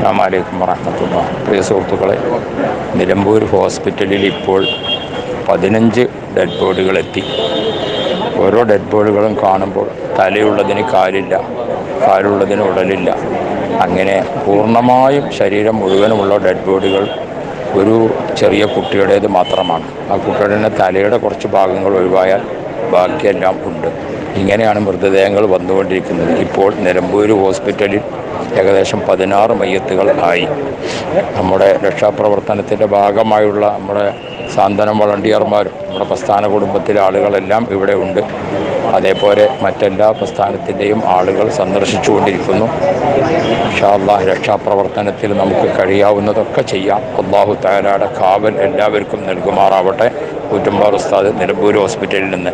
അസ്സാമലൈക്കും വറഹമത്തുള്ള പ്രിയ സുഹൃത്തുക്കളെ നിലമ്പൂർ ഹോസ്പിറ്റലിൽ ഇപ്പോൾ പതിനഞ്ച് ഡെഡ് ബോഡികൾ എത്തി. ഓരോ ഡെഡ് ബോഡികളും കാണുമ്പോൾ തലയുള്ളതിന് കാലില്ല കാലുള്ളതിന് ഉടലില്ല. അങ്ങനെ പൂർണമായും ശരീരം മുഴുവനുമുള്ള ഡെഡ് ബോഡികൾ ഒരു ചെറിയ കുട്ടിയുടേത് മാത്രമാണ്. ആ കുട്ടിയുടെ തലയുടെ കുറച്ച് ഭാഗങ്ങൾ ഒഴിവായാൽ ബാക്കിയെല്ലാം ഉണ്ട്. ഇങ്ങനെയാണ് മൃതദേഹങ്ങൾ വന്നുകൊണ്ടിരിക്കുന്നത്. ഇപ്പോൾ നിലമ്പൂർ ഹോസ്പിറ്റലിൽ ഏകദേശം പതിനാറ് മയ്യത്തുകൾ ആയി. നമ്മുടെ രക്ഷാപ്രവർത്തനത്തിന്റെ ഭാഗമായുള്ള നമ്മുടെ സാന്ത്വനം വളണ്ടിയർമാരും നമ്മുടെ പ്രസ്ഥാന കുടുംബത്തിലെ ആളുകളെല്ലാം ഇവിടെ ഉണ്ട്. അതേപോലെ മറ്റെല്ലാ പ്രസ്ഥാനത്തിന്റെയും ആളുകൾ സന്ദർശിച്ചുകൊണ്ടിരിക്കുന്നു. ഷാല്ലാ രക്ഷാപ്രവർത്തനത്തിൽ നമുക്ക് കഴിയാവുന്നതൊക്കെ ചെയ്യാം. അള്ളാഹു താലാടെ കാവൽ എല്ലാവർക്കും നൽകുമാറാവട്ടെ. കൂറ്റുമ്പാർ ഉസ്താദ് നിലമ്പൂർ ഹോസ്പിറ്റലിൽ നിന്ന്.